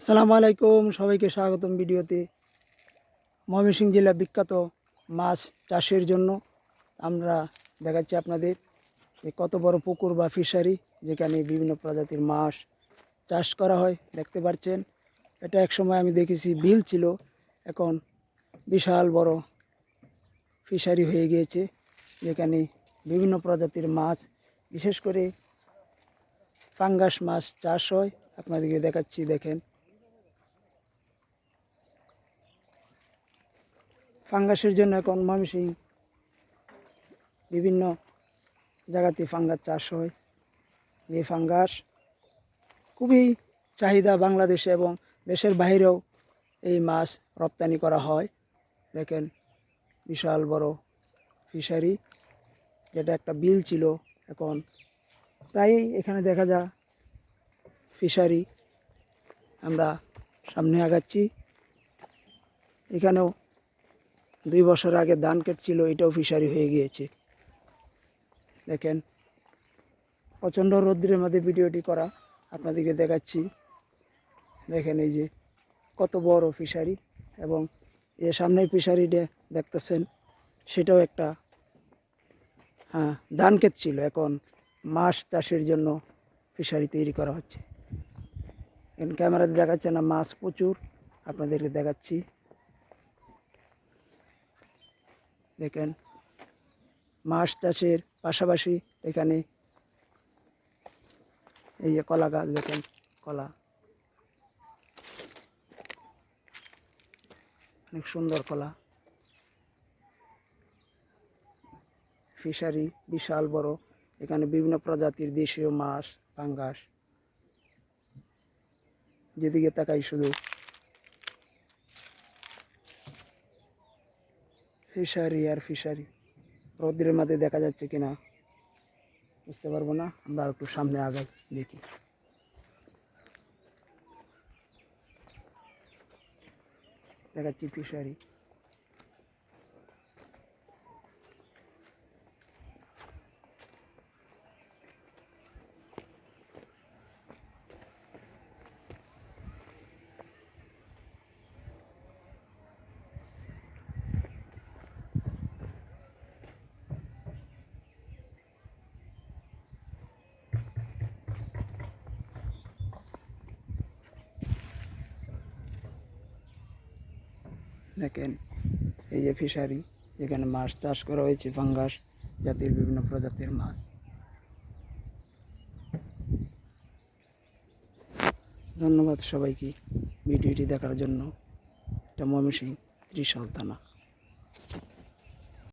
আসসালামু আলাইকুম, সবাইকে স্বাগতম ভিডিওতে। ময়মনসিংহ জেলা বিখ্যাত মাছ চাষের জন্য আমরা দেখাচ্ছি আপনাদের কত বড় পুকুর বা ফিশারি যেখানে বিভিন্ন প্রজাতির মাছ চাষ করা হয়, দেখতে পাচ্ছেন। এটা এক সময় আমি দেখেছি, বিল ছিল। এখন বিশাল বড় ফিশারি হয়ে গিয়েছে, যেখানে বিভিন্ন প্রজাতির মাছ, বিশেষ করে পাঙ্গাস মাছ চাষ হয়। আপনাদেরকে দেখাচ্ছি, দেখেন। ফাঙ্গাসের জন্য এখন ময়মনসিং বিভিন্ন জায়গাতে ফাঙ্গাস চাষ হয়। যে ফাঙ্গাস খুবই চাহিদা বাংলাদেশে এবং দেশের বাইরেও এই মাছ রপ্তানি করা হয়। দেখেন, বিশাল বড় ফিশারি, যেটা একটা বিল ছিল এখন। প্রায়ই এখানে দেখা যায় ফিশারি আমরা সামনে আগাচ্ছি। এখানেও দুই বছর আগে ধান ছিল এটাও ফিশারি হয়ে গিয়েছে। দেখেন, প্রচণ্ড রৌদ্রের মধ্যে ভিডিওটি করা, আপনাদেরকে দেখাচ্ছি। দেখেন এই যে, কত বড় ফিশারি এবং এর সামনে ফিশারিটা দেখতেছেন, সেটাও একটা হ্যাঁ ধান ক্ষেত ছিল এখন মাছ চাষের জন্য ফিশারি তৈরি করা হচ্ছে। এখন ক্যামেরাতে দেখাচ্ছে না, মাছ প্রচুর, আপনাদেরকে দেখাচ্ছি। দেখেন মাছ চাষের পাশাপাশি এখানে এই যে কলা গাছ দেখেন, কলা। অনেক সুন্দর কলা। ফিশারি বিশাল বড়, এখানে বিভিন্ন প্রজাতির দেশীয় মাছ, পাঙ্গাস। যেদিকে তাকাই শুধু ফিশারি আর ফিশারি। রৌদ্রের মাঝে দেখা যাচ্ছে কিনা বুঝতে পারব না। আমরা আর একটু সামনে আগাই, দেখি। দেখাচ্ছি ফিশারি। দেখেন, এই যে ফিশারি, এখানে মাছ চাষ করা হয়েছে, ফাঙ্গাস জাতির বিভিন্ন প্রজাতির মাছ। ধন্যবাদ সবাইকে ভিডিওটি দেখার জন্য। এটা ময়মনসিং ত্রিশাল থানা।